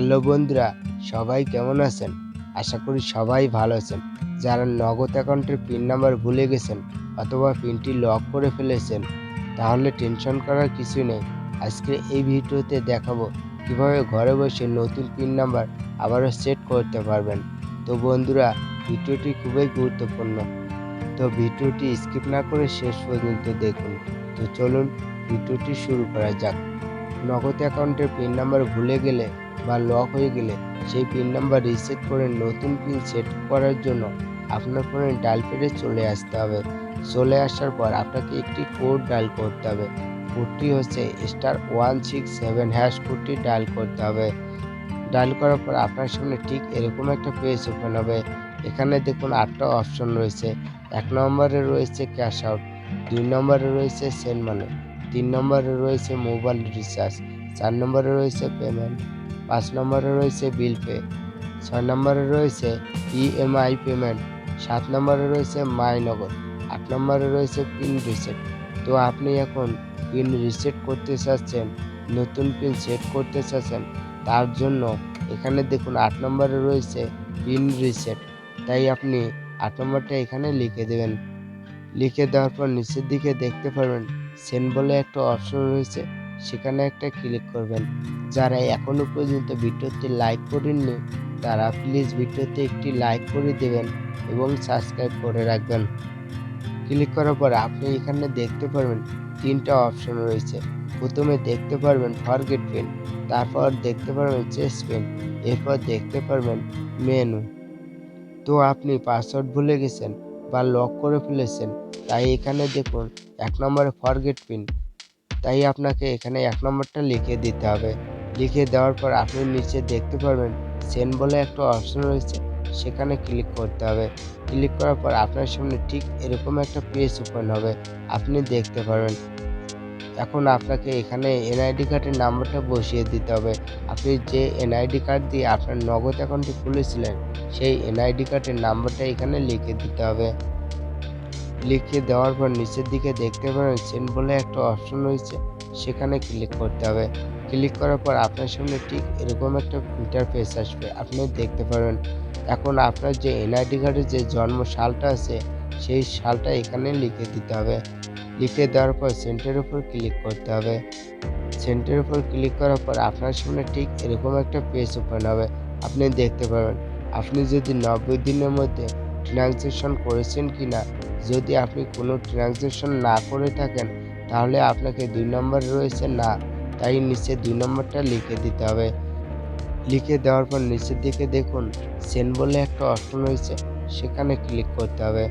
Hello বন্ধুরা, সবাই কেমন আছেন? আশা করি সবাই ভালো আছেন। যারা নগদ অ্যাকাউন্টের পিন নাম্বার ভুলে গেছেন অথবা পিনটি লক করে ফেলেছেন, তাহলে টেনশন করার কিছু নেই। আজকে এই ভিডিওতে দেখাবো কীভাবে ঘরে বসে নতুন পিন নাম্বার আবারও সেট করতে পারবেন। তো বন্ধুরা, ভিডিওটি খুবই গুরুত্বপূর্ণ। তো ভিডিওটি স্কিপ না করে শেষ পর্যন্ত দেখুন। তো চলুন, ভিডিওটি শুরু করা যাক। নগদ অ্যাকাউন্টের পিন নাম্বার ভুলে গেলে বা লক হয়ে গেলে সেই পিন নাম্বার রিসেট করে নতুন পিন সেট করার জন্য আপনার ফোনে ডায়াল প্যাডে চলে আসতে হবে। চলে আসার পর আপনাকে একটি কোড ডায়াল করতে হবে। কোডটি হচ্ছে star one six seven hash কোডটি ডায়াল করতে হবে। ডায়াল করার পর আপনার সামনে ঠিক এরকম একটা পেজ ওপেন হবে। এখানে দেখুন আটটা অপশন রয়েছে। এক নম্বরে রয়েছে ক্যাশ আউট দুই নম্বরে রয়েছে সেন্ড মানি তিন নম্বরে রয়েছে মোবাইল রিচার্জ চার নম্বরে রয়েছে পেমেন্ট পাঁচ নম্বরে রয়েছে বিল পে ছয় নম্বরে রয়েছে ইএমআই পেমেন্ট সাত নম্বরে রয়েছে মাই নগদ আট নম্বরে রয়েছে পিন রিসেট তো আপনি এখন পিন রিসেট করতে চাচ্ছেন, নতুন পিন সেট করতে চাচ্ছেন, তার জন্য এখানে দেখুন আট নম্বরে রয়েছে পিন রিসেট তাই আপনি আট নম্বরটা এখানে লিখে দেবেন। লিখে দেওয়ার পর নিচের দিকে দেখতে পারবেন সেন্ড বলে একটা অপশন রয়েছে। সেখানে একটা ক্লিক করবেন। যারা এখনও পর্যন্ত ভিডিওতে লাইক করেননি, তারা প্লিজ ভিডিওতে একটি লাইক করে দেবেন এবং সাবস্ক্রাইব করে রাখবেন। ক্লিক করার পর আপনি এখানে দেখতে পারবেন তিনটা অপশন রয়েছে। প্রথমে দেখতে পারবেন ফরগেট পেন তারপর দেখতে পারবেন চেস পেন এরপর দেখতে পারবেন মেনু তো আপনি পাসওয়ার্ড ভুলে গেছেন বা লক করে ফেলেছেন, তাই এখানে দেখুন, এক নম্বরে ফরগেট পিন তাই আপনাকে এখানে এক নম্বরটা লিখে দিতে হবে। লিখে দেওয়ার পর আপনি নিচে দেখতে পারবেন সেন্ড বলে একটা অপশন রয়েছে, সেখানে ক্লিক করতে হবে। ক্লিক করার পর আপনার সামনে ঠিক এরকম একটা পেজ ওপেন হবে, আপনি দেখতে পারবেন। এখন আপনাকে এখানে এনআইডি কার্ডের নাম্বারটা বসিয়ে দিতে হবে। আপনি যে এনআইডি কার্ড দিয়ে আপনার নগদ অ্যাকাউন্টটি খুলেছিলেন, সেই এনআইডি কার্ডের নাম্বারটা এখানে লিখে দিতে হবে। লিখে দেওয়ার পর নিচের দিকে দেখতে পারেন সেন্ড বলে একটা অপশন রয়েছে, সেখানে ক্লিক করতে হবে। ক্লিক করার পর আপনার সামনে ঠিক এরকম একটা ইন্টারফেস আসবে, আপনি দেখতে পারবেন। এখন আপনার যে এনআইডি কার্ডের যে জন্ম সালটা আছে, সেই সালটা এখানে লিখে দিতে হবে। লিখে দেওয়ার পর সেন্টের উপর ক্লিক করতে হবে। সেন্টের উপর ক্লিক করার পর আপনার সামনে ঠিক এরকম একটা পেজ ওপেন হবে, আপনি দেখতে পাবেন আপনি যদি নব্বই দিনের মধ্যে ট্রানজ্যাকশন করেছেন কি না যদি আপনি কোনো ট্রানজ্যাকশন না করে থাকেন, তাহলে আপনাকে দুই নম্বর রয়েছে না, তাই নিচে দুই নম্বরটা লিখে দিতে হবে। লিখে দেওয়ার পর নিচের দিকে দেখুন সেন্ড বলে একটা অপশন রয়েছে, সেখানে ক্লিক করতে হবে।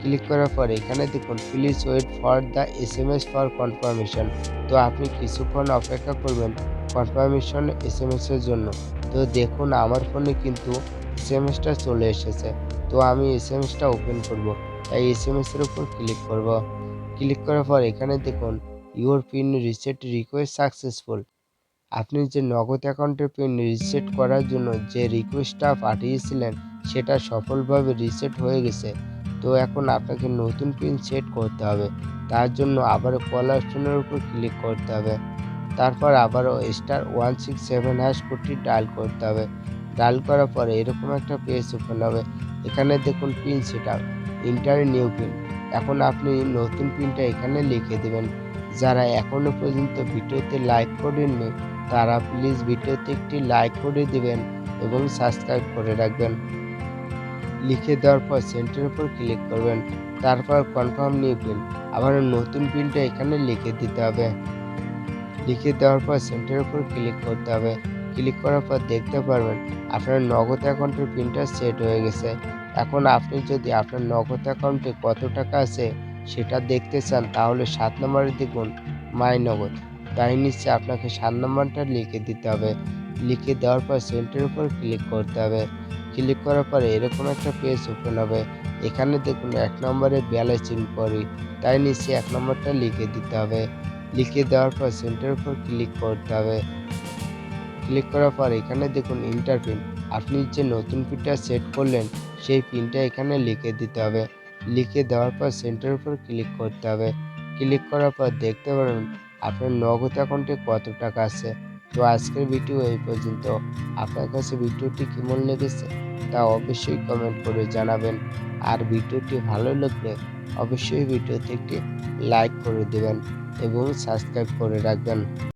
ক্লিক করার পর এখানে দেখুন please wait for the S M S for confirmation তো আপনি কিছুক্ষণ অপেক্ষা করবেন কনফার্মেশন এস এম এসের জন্য। তো দেখুন, আমার ফোনে কিন্তু এস এম এসটা চলে এসেছে। তো আমি এস এম এসটা ওপেন করব। তাই এস এম এসের উপর ক্লিক করব। ক্লিক করার পর এখানে দেখুন your pin reset request successful আপনি যে নগদ অ্যাকাউন্টের পিন রিসেট করার জন্য যে রিকোয়েস্টটা পাঠিয়েছিলেন, সেটা সফলভাবে রিসেট হয়ে গেছে। তো এখন আপনাকে নতুন পিন সেট করতে হবে। তার জন্য আবারও কল অপশনের উপর ক্লিক করতে হবে। তারপর আবারও star one six seven hash কোডটি ডায়াল করতে হবে। ডায়াল করার পরে এরকম একটা পেজ ওপেন হবে। এখানে দেখুন pin set up enter new pin এখন আপনি নতুন পিনটা এখানে লিখে দেবেন। যারা এখনও পর্যন্ত ভিডিওতে লাইক করেননি, তারা প্লিজ ভিডিওতে একটি লাইক করে দেবেন এবং সাবস্ক্রাইব করে রাখবেন। লিখে দেওয়ার পর সেন্টারের উপর ক্লিক করবেন। তারপর কনফার্ম নিউ পিন আবার নতুন পিনটা এখানে লিখে দিতে হবে। লিখে দেওয়ার পর সেন্টারের উপর ক্লিক করতে হবে। ক্লিক করার পর দেখতে পারবেন, আপনার নগদ অ্যাকাউন্টের পিনটা সেট হয়ে গেছে। এখন আপনি যদি আপনার নগদ অ্যাকাউন্টে কত টাকা আছে সেটা দেখতে চান, তাহলে সাত নম্বরে দেখুন মাই নগদ তাই নিচে আপনাকে সাত নম্বরটা লিখে দিতে হবে। লিখে দেওয়ার পর সেন্টারের উপর ক্লিক করতে হবে। ক্লিক করার পরে এরকম একটা পেজ ওপেন হবে। এখানে দেখুন, এক নম্বরে ব্যালেন্স ইনকোয়ারি তাই নিচে এক নম্বরটা লিখে দিতে হবে। লিখে দেওয়ার পর সেন্টারের উপর ক্লিক করতে হবে। ক্লিক করার পর এখানে দেখুন ইন্টার পিন আপনি যে নতুন পিনটা সেট করলেন সেই পিনটা এখানে লিখে দিতে হবে। লিখে দেওয়ার পর সেন্টারের উপর ক্লিক করতে হবে। ক্লিক করার পর দেখতে পারবেন আপনার নগদ অ্যাকাউন্টে কত টাকা আছে? তো আজকের ভিডিও এই পর্যন্ত। আপনার কাছে ভিডিওটি কেমন লেগেছে তা অবশ্যই কমেন্ট করে জানাবেন। আর ভিডিওটি ভালো লাগলে অবশ্যই ভিডিওতে একটি লাইক করে দেবেন এবং সাবস্ক্রাইব করে রাখবেন।